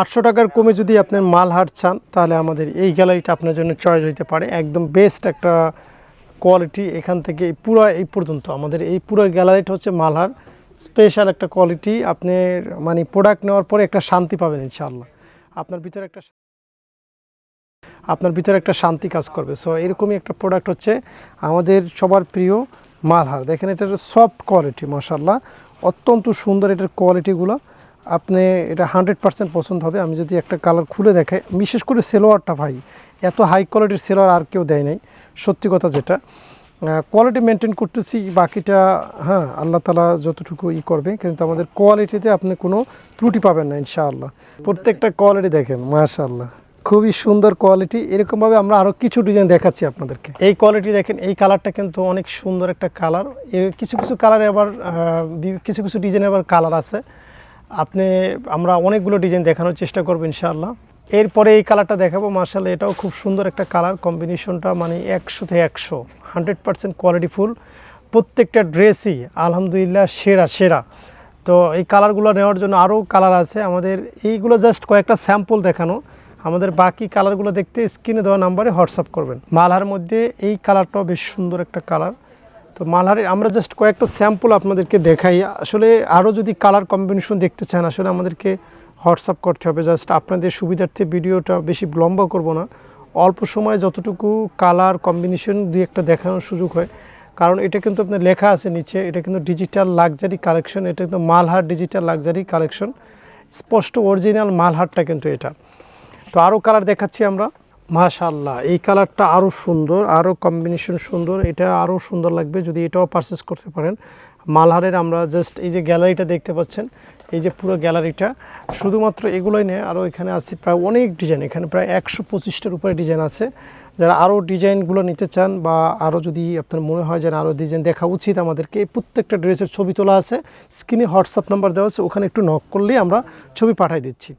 আটশো টাকার কমে যদি আপনি মাল হাট চান, তাহলে আমাদের এই গ্যালারিটা আপনার জন্য চয়েস হইতে পারে। একদম বেস্ট একটা কোয়ালিটি এখান থেকে পুরো, এই পর্যন্ত। আমাদের এই পুরো গ্যালারিটা হচ্ছে মালহার স্পেশাল একটা কোয়ালিটি আপনি মানে প্রোডাক্ট নেওয়ার পরে একটা শান্তি পাবেন ইনশাআল্লাহ। আপনার ভিতরে একটা আপনার ভিতরে একটা শান্তি কাজ করবে। সো এরকমই একটা প্রোডাক্ট হচ্ছে আমাদের সবার প্রিয় মালহার দেখেন এটার সফট কোয়ালিটি মাশাল্লাহ অত্যন্ত সুন্দর এটার কোয়ালিটিগুলো আপনি এটা হান্ড্রেড পার্সেন্ট পছন্দ হবে। আমি যদি একটা কালার খুলে দেখাই, বিশেষ করে সেলোয়ারটা ভাই, এত হাই কোয়ালিটির সেলোয়ার আর কেউ দেয় নাই, সত্যি কথা যেটা। কোয়ালিটি মেনটেন করতেছি, বাকিটা হ্যাঁ আল্লাহ তালা যতটুকু ই করবে, কিন্তু আমাদের কোয়ালিটিতে আপনি কোনো ত্রুটি পাবেন না, ইনশাআল্লাহ। প্রত্যেকটা কোয়ালিটি দেখেন, মাশাআল্লাহ। খুবই সুন্দর কোয়ালিটি এরকমভাবে আমরা আরও কিছু ডিজাইন দেখাচ্ছি আপনাদেরকে। এই কোয়ালিটি দেখেন, এই কালারটা কিন্তু অনেক সুন্দর একটা কালার। কিছু কিছু কালারে আবার কিছু কিছু ডিজাইনের আবার কালার আছে। আপনি, আমরা অনেকগুলো ডিজাইন দেখানোর চেষ্টা করব ইনশাআল্লাহ। এরপরে এই কালারটা দেখাবো মার্শাল এটাও খুব সুন্দর একটা কালার কম্বিনেশনটা মানে একশোতে একশো হান্ড্রেড পার্সেন্ট কোয়ালিটিফুল প্রত্যেকটা ড্রেসই আলহামদুলিল্লাহ সেরা সেরা। তো এই কালারগুলো নেওয়ার জন্য আরও কালার আছে। আমাদের এইগুলো জাস্ট কয়েকটা স্যাম্পল দেখানো। আমাদের বাকি কালারগুলো দেখতে স্ক্রিনে দেওয়া নাম্বারে হোয়াটসঅ্যাপ করবেন। মালহার মধ্যে এই কালারটাও বেশ সুন্দর একটা কালার তো মালহারের, আমরা জাস্ট কয়েকটা স্যাম্পল আপনাদেরকে দেখাই। আসলে আরও যদি কালার কম্বিনেশন দেখতে চান, আসলে আমাদেরকে হোয়াটসঅ্যাপ করতে হবে। জাস্ট আপনাদের সুবিধার্থে ভিডিওটা বেশি লম্বা করব না। অল্প সময়ে যতটুকু কালার কম্বিনেশন দুই একটা দেখানোর সুযোগ হয়। কারণ এটা কিন্তু আপনার লেখা আছে নিচে, এটা কিন্তু ডিজিটাল লাক্সারি কালেকশন এটা কিন্তু মালহার ডিজিটাল লাক্সারি কালেকশন স্পষ্ট অরিজিনাল মালহারটা কিন্তু এটা। তো আরও কালার দেখাচ্ছি আমরা। মাশাল্লাহ এই কালারটা আরও সুন্দর আরও কম্বিনেশন সুন্দর এটা আরও সুন্দর লাগবে যদি এটাও পারচেস করতে পারেন। মালহারের আমরা জাস্ট এই যে গ্যালারিটা দেখতে পাচ্ছেন এই যে পুরো গ্যালারিটা শুধুমাত্র এগুলোই নেই আরও এখানে আছে প্রায় অনেক ডিজাইন এখানে প্রায় একশো পঁচিশটার উপরে ডিজাইন আছে। যারা আরও ডিজাইনগুলো নিতে চান বা আরও যদি আপনার মনে হয় যে না, আরও ডিজাইন দেখা উচিত আমাদেরকে প্রত্যেকটা ড্রেসের ছবি তোলা আছে স্ক্রিনে হোয়াটসঅ্যাপ নাম্বার দেওয়া আছে ওখানে একটু নক করলেই আমরা ছবি পাঠাই দিচ্ছি।